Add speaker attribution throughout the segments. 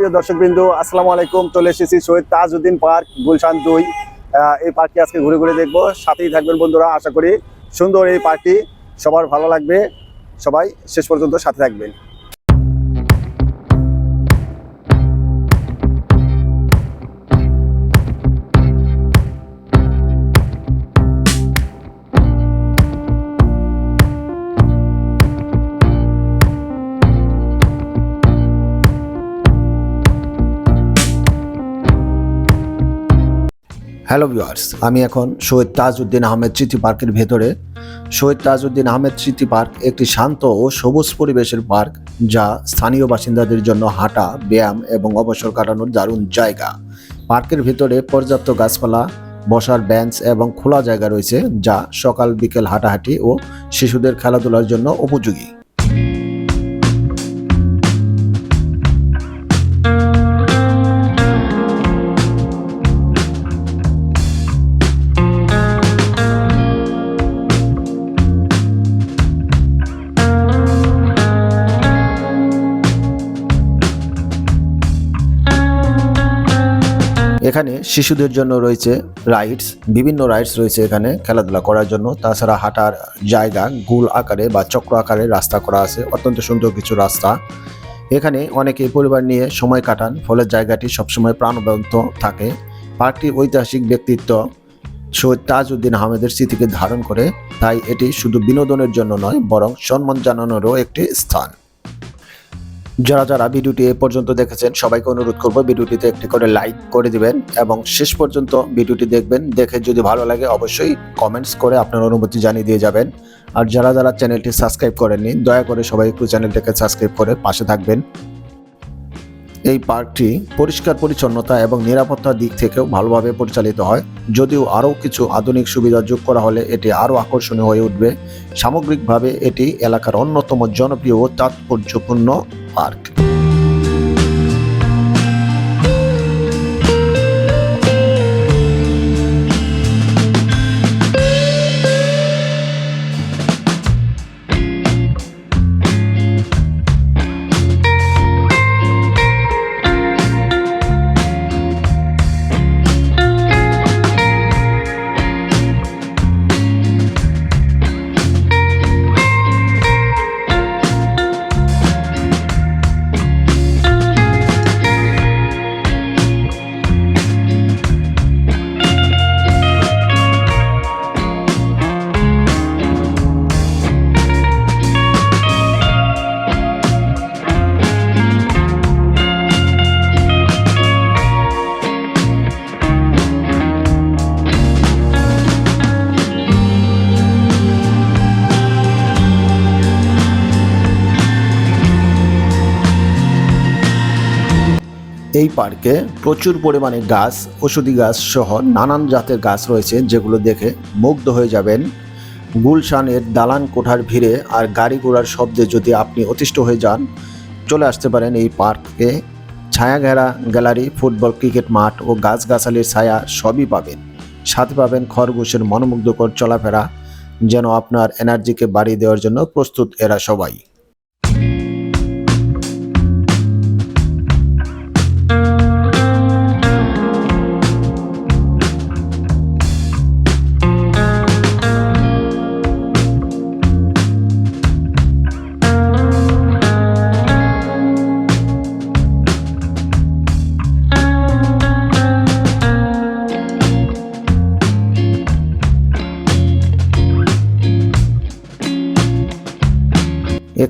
Speaker 1: প্রিয় দর্শক বিন্দু আসসালামু আলাইকুম। চলে এসেছি শহীদ তাজউদ্দিন পার্ক, গুলশান দুই। এই পার্কটি আজকে ঘুরে ঘুরে দেখব। সাথেই থাকবেন বন্ধুরা, আশা করি সুন্দর এই পার্কটি। সবার ভালো লাগবে। সবাই শেষ পর্যন্ত সাথে থাকবেন। হ্যালো ভিউয়ার্স আমি এখন শহীদ তাজউদ্দিন আহমেদ স্মৃতি পার্কের ভেতরে। শহীদ তাজউদ্দিন আহমেদ স্মৃতি পার্ক একটি শান্ত ও সবুজ পরিবেশের পার্ক যা স্থানীয় বাসিন্দাদের জন্য হাঁটা, ব্যায়াম এবং অবসর কাটানোর দারুণ জায়গা। পার্কের ভেতরে পর্যাপ্ত গাছপালা, বসার বেঞ্চ এবং খোলা জায়গা রয়েছে যা সকাল বিকেল হাঁটাহাঁটি ও শিশুদের খেলাধুলার জন্য উপযোগী। এখানে শিশুদের জন্য রয়েছে রাইডস বিভিন্ন রাইডস রয়েছে এখানে খেলাধুলা করার জন্য। তাছাড়া হাঁটার জায়গা, গোল আকারে বা চক্র আকারে রাস্তা করা আছে। অত্যন্ত সুন্দর কিছু রাস্তা। এখানে অনেকে পরিবার নিয়ে সময় কাটান, ফলে জায়গাটি সবসময় প্রাণবন্ত থাকে। পার্কটি ঐতিহাসিক ব্যক্তিত্ব শহীদ তাজউদ্দিন আহমেদের স্মৃতিকে ধারণ করে, তাই এটি শুধু বিনোদনের জন্য নয়, বরং সম্মান জানানোরও একটি স্থান। যারা যারা ভিডিওটি এ পর্যন্ত দেখেছেন, সবাইকে অনুরোধ করব ভিডিওটিতে একটি করে লাইক করে দিবেন এবং শেষ পর্যন্ত ভিডিওটি দেখবেন। দেখে যদি ভালো লাগে, অবশ্যই কমেন্টস করে আপনার অনুমতি জানিয়ে দিয়ে যাবেন। আর যারা যারা চ্যানেলটি সাবস্ক্রাইব করেননি, দয়া করে সবাই একটু চ্যানেলটিকে সাবস্ক্রাইব করে পাশে থাকবেন। এই পার্কটি পরিষ্কার পরিচ্ছন্নতা এবং নিরাপত্তার দিক থেকেও ভালোভাবে পরিচালিত হয়। যদিও আরও কিছু আধুনিক সুবিধা যোগ করা হলে এটি আরও আকর্ষণীয় হয়ে উঠবে। সামগ্রিকভাবে এটি এলাকার অন্যতম জনপ্রিয় ও তাৎপর্যপূর্ণ পার্ক এই পার্কে প্রচুর পরিমাণে গাছ, ওষুধি গাছ সহ নানান জাতের গাছ রয়েছে যেগুলো দেখে মুগ্ধ হয়ে যাবেন। গুলশানের দালান কোঠার ভিড়ে আর গাড়ি ঘোড়ার শব্দে যদি আপনি অতিষ্ঠ হয়ে যান, চলে আসতে পারেন এই পার্কে। ছায়া ঘেরা গ্যালারি, ফুটবল ক্রিকেট মাঠ ও গাছগাছালির ছায়া সবই পাবেন। সাথে পাবেন খরগোশের মনোমুগ্ধকর চলাফেরা, যেন আপনার এনার্জিকে বাড়িয়ে দেওয়ার জন্য প্রস্তুত এরা সবাই।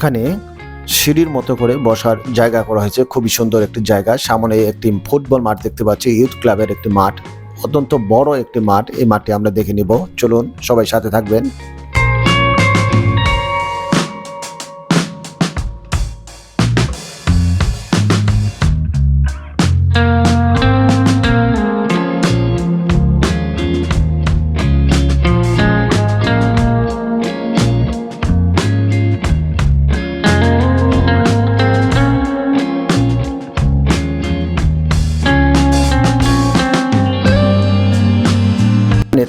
Speaker 1: এখানে সিঁড়ির মতো করে বসার জায়গা করা হয়েছে। খুবই সুন্দর একটি জায়গা। সামনে একটি ফুটবল মাঠ দেখতে পাচ্ছি। ইউথ ক্লাবের একটি মাঠ। অত্যন্ত বড় একটি মাঠ। এই মাঠটি আমরা দেখে নিব। চলুন সবাই সাথে থাকবেন।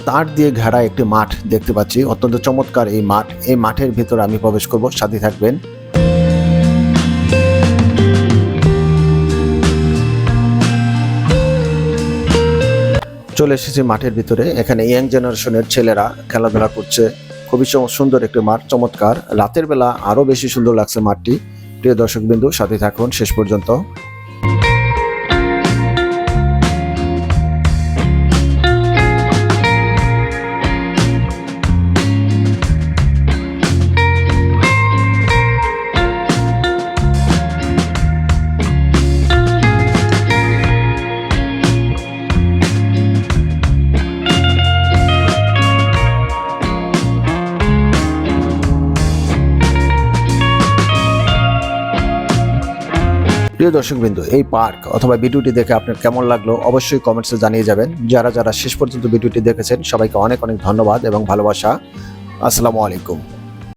Speaker 1: তার দিয়ে ঘেরা একটি মাঠ দেখতে পাচ্ছি। অত্যন্ত চমৎকার এই মাঠ। এই মাঠের ভেতরে আমি প্রবেশ করব। সাথে থাকবেন। চলে এসেছি মাঠের ভিতরে। এখানে ইয়াং জেনারেশনের ছেলেরা খেলাধুলা করছে। খুবই সুন্দর একটি মাঠ, চমৎকার। রাতের বেলা আরও বেশি সুন্দর লাগছে মাঠটি। প্রিয় দর্শকবিন্দু, সাথে থাকুন। শেষ পর্যন্ত প্রিয় দর্শক বিন্দু এই পার্ক অথবা ভিডিওটি দেখে আপনার কেমন লাগল অবশ্যই কমেন্টসে জানিয়ে যাবেন। যারা যারা শেষ পর্যন্ত ভিডিওটি দেখেছেন, সবাইকে অনেক অনেক ধন্যবাদ এবং ভালোবাসা। আসসালামু আলাইকুম।